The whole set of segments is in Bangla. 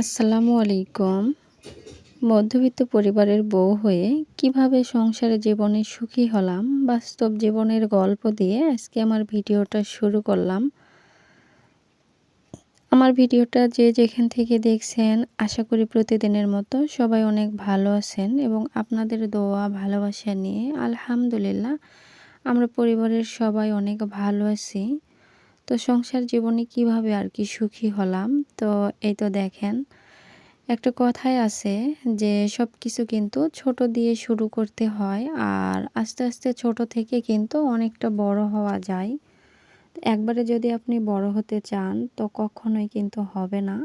আসসালামু আলাইকুম। মধ্যবিত্ত পরিবারের বউ হয়ে কীভাবে সংসারে জীবনে সুখী হলাম, বাস্তব জীবনের গল্প দিয়ে আজকে আমার ভিডিওটা শুরু করলাম। আমার ভিডিওটা যে যেখান থেকে দেখছেন, আশা করি প্রতিদিনের মতো সবাই অনেক ভালো আছেন এবং আপনাদের দোয়া, ভালোবাসা নিয়ে আলহামদুলিল্লাহ আমরা পরিবারের সবাই অনেক ভালো আছি। তো সংসার জীবনে কীভাবে আর কি সুখী হলাম? তো এই তো দেখেন, একটা কথাই আছে যে সব কিছু কিন্তু ছোট দিয়ে শুরু করতে হয় আর আস্তে আস্তে ছোট থেকে কিন্তু অনেকটা বড় হওয়া যায়। একবারে যদি আপনি বড় হতে চান তো কখনোই কিন্তু হবে না।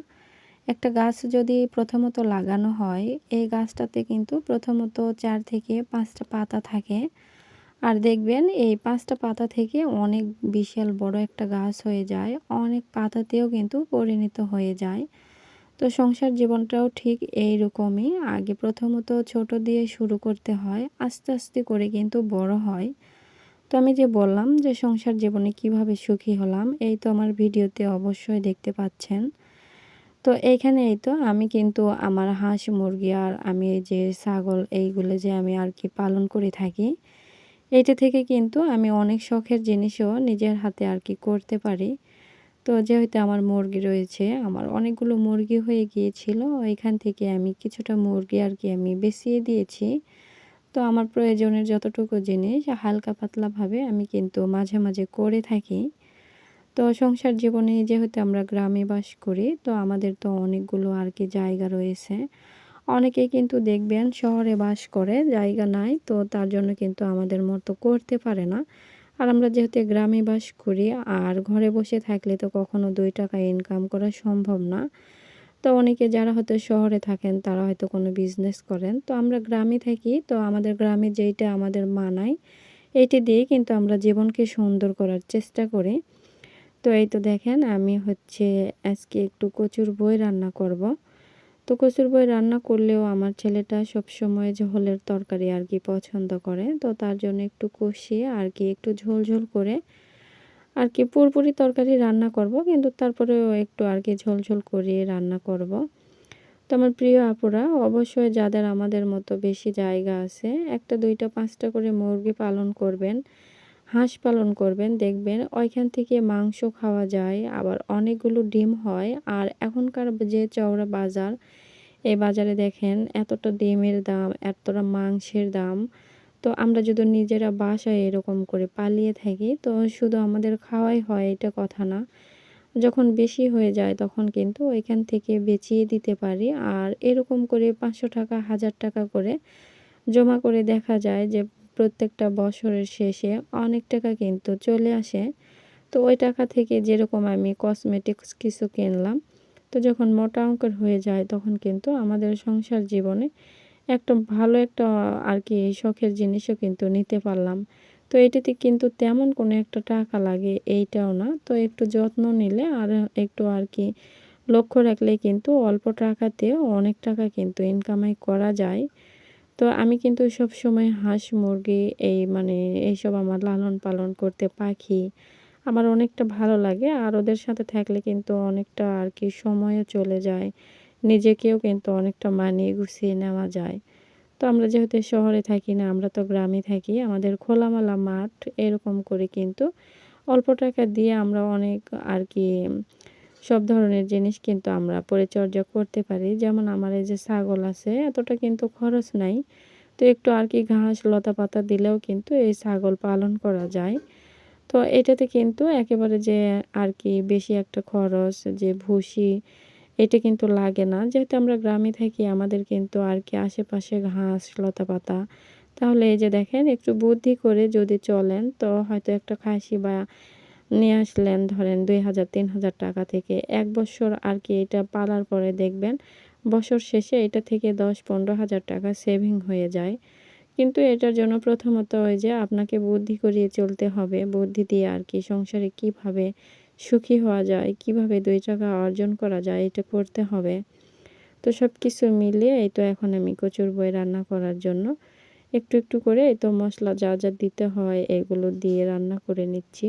একটা গাছ যদি প্রথমত লাগানো হয়, এই গাছটাতে কিন্তু প্রথমত চার থেকে পাঁচটা পাতা থাকে। আর দেখবেন এই পাঁচটা পাতা থেকে অনেক বিশাল বড় একটা গাছ হয়ে যায়। অনেক পাতাতেও কিন্তু পরিণত হয়ে যায়। তো সংসার জীবনটাও ঠিক এই রকমই আগে প্রথমত ছোট দিয়ে শুরু করতে হয়, আস্তে আস্তে করে কিন্তু বড় হয়। তো আমি যে বললাম যে সংসার জীবনে কীভাবে সুখী হলাম, এই তো আমার ভিডিওতে অবশ্যই দেখতে পাচ্ছেন। তো এইখানে এই তো আমি কিন্তু আমার হাঁস, মুরগি আর আমি যে ছাগল, এইগুলো যে আমি আর কি পালন করে থাকি। এইটা থেকে কিন্তু আমি অনেক শখের জিনিসও নিজের হাতে আর কি করতে পারি। তো যেহেতু আমার মুরগি রয়েছে, আমার অনেকগুলো মুরগি হয়ে গিয়েছিল, ওইখান থেকে আমি কিছুটা মুরগি আর কি আমি বেছিয়ে দিয়েছি। তো আমার প্রয়োজনের যতটুকু জিনিস, হালকা পাতলাভাবে আমি কিন্তু মাঝে মাঝে করে থাকি। তো সংসার জীবনে যেহেতু আমরা গ্রামে বাস করি, তো আমাদের তো অনেকগুলো আর কি জায়গা রয়েছে। অনেকেই কিন্তু দেখবেন শহরে বাস করে, জায়গা নাই, তো তার জন্য কিন্তু আমাদের মতো করতে পারে না। আর আমরা যেহেতু গ্রামে বাস করি, আর ঘরে বসে থাকলে তো কখনো দুই টাকা ইনকাম করা সম্ভব না। তো অনেকে যারা হয়তো শহরে থাকেন, তারা হয়তো কোনো বিজনেস করেন। তো আমরা গ্রামে থাকি, তো আমাদের গ্রামে যেইটা আমাদের মানায় এইটি দিয়ে কিন্তু আমরা জীবনকে সুন্দর করার চেষ্টা করি। তো এই তো দেখেন, আমি হচ্ছে আজকে একটু কচুর বই রান্না করব। তো কচুর বই রান্না করলেও আমার ছেলেটা সবসময় ঝোলের তরকারি আর কি পছন্দ করে। তো তার জন্য একটু কষিয়ে আর কি একটু ঝোল ঝোল করে আর কি পুরপুরি তরকারি রান্না করব। কিন্তু তারপরেও একটু আর কি ঝোল ঝোল করিয়ে রান্না করব। তো আমার প্রিয় আপুরা, অবশ্যই যাদের আমাদের মতো বেশি জায়গা আছে, একটা, দুইটা, পাঁচটা করে মুরগি পালন করবেন। হাঁস পালন করবেন, দেখবেন ওইখান থেকে মাংস খাওয়া যায়, আবার অনেকগুলো ডিম হয়। আর এখনকার যে চওড়া বাজার এই বাজারে দেখেন এতটা ডিমের দাম, এতটা মাংসের দাম। তো আমরা যদি নিজেরা বাসায় এরকম করে পালিয়ে থাকি, তো শুধু আমাদের খাওয়াই হয়, এটা কথা না। যখন বেশি হয়ে যায়, তখন কিন্তু ওইখান থেকে বেচিয়ে দিতে পারি। আর এরকম করে পাঁচশো টাকা, হাজার টাকা করে জমা করে দেখা যায় যে প্রত্যেকটা বছরের শেষে অনেক টাকা কিন্তু চলে আসে। তো ওই টাকা থেকে যেরকম আমি কসমেটিক্স কিছু কিনলাম, তো যখন মোটা অঙ্কের হয়ে যায় তখন কিন্তু আমাদের সংসার জীবনে একটা ভালো একটা, আর কি, শখের জিনিসও কিন্তু নিতে পারলাম। তো এটাতে কিন্তু তেমন কোনো একটা টাকা লাগে এইটাও না। তো একটু যত্ন নিলে আর একটু, আর কি, লক্ষ্য রাখলে কিন্তু অল্প টাকাতেও অনেক টাকা কিন্তু ইনকামাই করা যায়। তো আমি কিন্তু সব সময় হাঁস, মুরগি, এই মানে এইসব আমার লালন পালন করতে পাখি আমার অনেকটা ভালো লাগে। আর ওদের সাথে থাকলে কিন্তু অনেকটা আর কি সময়ও চলে যায়। নিজেকেও কিন্তু অনেকটা মানিয়ে গুছিয়ে নেওয়া যায়। তো আমরা যেহেতু শহরে থাকি না, আমরা তো গ্রামে থাকি, আমাদের খোলামেলা মাঠ এরকম করে কিন্তু অল্প টাকা দিয়ে আমরা অনেক আর কি সব ধরনের জিনিস কিন্তু আমরা পরিচর্যা করতে পারি। যেমন আমার এই যে ছাগল আছে, এতটা কিন্তু খরচ নাই। তো একটু আর কি ঘাস লতা পাতা দিলেও কিন্তু এই ছাগল পালন করা যায়। তো এটাতে কিন্তু একেবারে যে আর কি বেশি একটা খরচ, যে ভুসি, এটা কিন্তু লাগে না। যেহেতু আমরা গ্রামে থাকি, আমাদের কিন্তু আর কি আশেপাশে ঘাস লতা পাতা তাহলে এই যে দেখেন, একটু বুদ্ধি করে যদি চলেন, তো হয়তো একটা খাসি বা নিয়ে আসলেন ধরেন দুই হাজার, তিন হাজার টাকা থেকে। এক বছর আর কি এটা পালার পরে দেখবেন, বছর শেষে এটা থেকে দশ, পনেরো হাজার টাকা সেভিং হয়ে যায়। কিন্তু এটার জন্য প্রথমত ওই যে আপনাকে বুদ্ধি করিয়ে চলতে হবে। বুদ্ধি দিয়ে আর কি সংসারে কীভাবে সুখী হওয়া যায়, কীভাবে দুই টাকা অর্জন করা যায়, এটা করতে হবে। তো সব কিছু মিলিয়ে এই তো এখন আমি কচুর বই রান্না করার জন্য একটু একটু করে এই তো মশলা যা যা দিতে হয় এগুলো দিয়ে রান্না করে নিচ্ছি।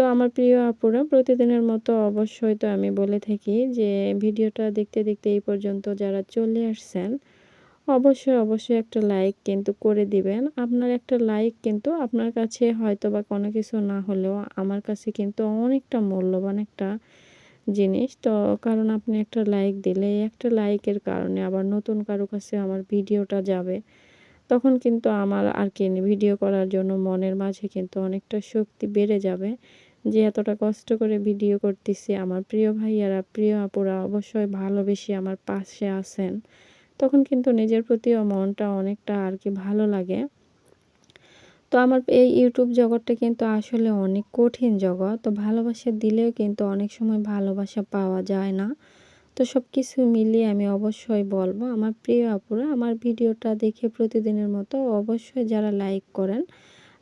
তো আমার প্রিয় আপুরা, প্রতিদিনের মতো অবশ্যই তো আমি বলে থাকি যে, ভিডিওটা দেখতে দেখতে এই পর্যন্ত যারা চলে আসছেন, অবশ্যই অবশ্যই একটা লাইক কিন্তু করে দিবেন। আপনার একটা লাইক কিন্তু আপনার কাছে হয়তো বা কোনো কিছু না হলেও আমার কাছে কিন্তু অনেকটা মূল্যবান একটা জিনিস। তো কারণ আপনি একটা লাইক দিলে, একটা লাইকের কারণে আবার নতুন কারও কাছে আমার ভিডিওটা যাবে, তখন কিন্তু আমার আর কি ভিডিও করার জন্য মনের মাঝে কিন্তু অনেকটা শক্তি বেড়ে যাবে। যে এতটা কষ্ট করে ভিডিও করতেছি, আমার প্রিয় ভাইয়ারা, প্রিয় আপুরা অবশ্যই ভালোবেসে আমার পাশে আছেন। তখন কিন্তু নিজের প্রতিও মনটা অনেকটা আর কি ভালো লাগে। তো আমার এই ইউটিউব জগৎটা কিন্তু আসলে অনেক কঠিন জগৎ, তো ভালোবাসা দিলেও কিন্তু অনেক সময় ভালোবাসা পাওয়া যায় না। তো সব কিছু মিলিয়ে আমি অবশ্যই বলব, আমার প্রিয় আপুরা, আমার ভিডিওটা দেখে প্রতিদিনের মতো অবশ্যই যারা লাইক করেন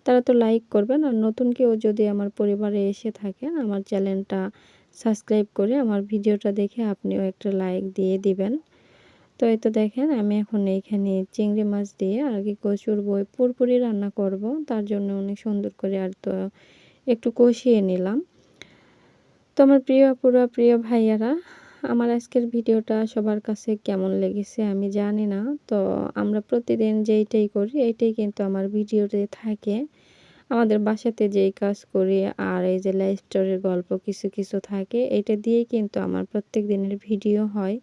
তারা তো লাইক করবেন। আর নতুন কেউ যদি আমার পরিবারে এসে থাকেন, আমার চ্যানেলটা সাবস্ক্রাইব করে আমার ভিডিওটা দেখে আপনিও একটা লাইক দিয়ে দিবেন। তো এই তো দেখেন, আমি এখন এইখানে চিংড়ি মাছ দিয়ে আর কি কচুর বই, পুরপুরি রান্না করব। তার জন্য অনেক সুন্দর করে আর তো একটু কষিয়ে নিলাম। তো আমার প্রিয় আপুরা, প্রিয় ভাইয়ারা, আমার আজকের ভিডিওটা সবার কাছে কেমন লেগেছে আমি জানি না। তো আমরা প্রতিদিন যেইটাই করি, এইটাই কিন্তু আমার ভিডিওতে থাকে। আমাদের বাসাতে যেই কাজ করি আর এই যে লাইফ স্টোরির গল্প কিছু কিছু থাকে, এটা দিয়েই কিন্তু আমার প্রত্যেক দিনের ভিডিও হয়।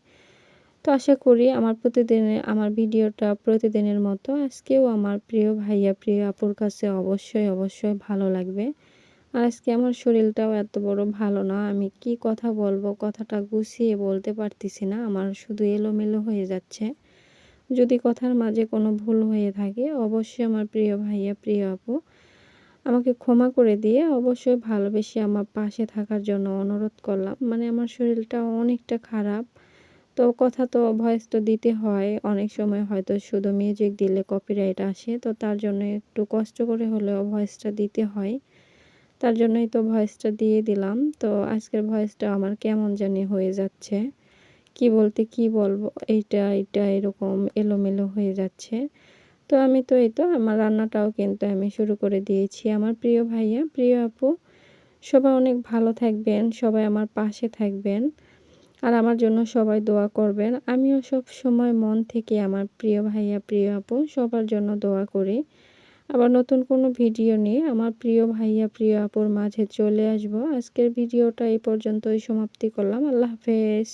তো আশা করি আমার প্রতিদিনের আমার ভিডিওটা প্রতিদিনের মতো আজকেও আমার প্রিয় ভাইয়া, প্রিয় আপুর কাছে অবশ্যই অবশ্যই ভালো লাগবে। আর আজকে আমার শরীরটাও এত বড় ভালো না, আমি কি কথা বলব, কথাটা গুছিয়ে বলতে পারতেছি না, আমার শুধু এলোমেলো হয়ে যাচ্ছে। যদি কথার মাঝে কোনো ভুল হয়ে থাকে, অবশ্যই আমার প্রিয় ভাইয়া, প্রিয় আপু আমাকে ক্ষমা করে দিয়ে অবশ্যই ভালোবেসে আমার পাশে থাকার জন্য অনুরোধ করলাম। মানে আমার শরীরটা অনেকটা খারাপ। তো কথা তো ভয়েস তো দিতে হয়। অনেক সময় হয়তো শুধু মিউজিক দিলে কপিরাইট আসে। তো তার জন্য একটু কষ্ট করে হলেও ভয়েসটা দিতে হয়। তার জন্যই তো ভয়েসটা দিয়ে দিলাম। তো আজকের ভয়েসটা আমার কেমন জানি হয়ে যাচ্ছে। কি বলতে কি বলব? এইটা এইটা এরকম এলোমেলো হয়ে যাচ্ছে। তো আমি তো এই তো আমার রান্নাটাও কিন্তু আমি শুরু করে দিয়েছি। আমার প্রিয় ভাইয়া, প্রিয় আপু, সবাই অনেক ভালো থাকবেন, সবাই আমার পাশে থাকবেন আর আমার জন্য সবাই দোয়া করবেন। আমিও সব সময় মন থেকে আমার প্রিয় ভাইয়া, প্রিয় আপু সবার জন্য দোয়া করি। আবার নতুন কোনো ভিডিও নিয়ে আমার প্রিয় ভাইয়া, প্রিয় আপুর মাঝে চলে আসব। আজকের ভিডিওটা এই পর্যন্তই সমাপ্তি করলাম। আল্লাহ হাফেজ।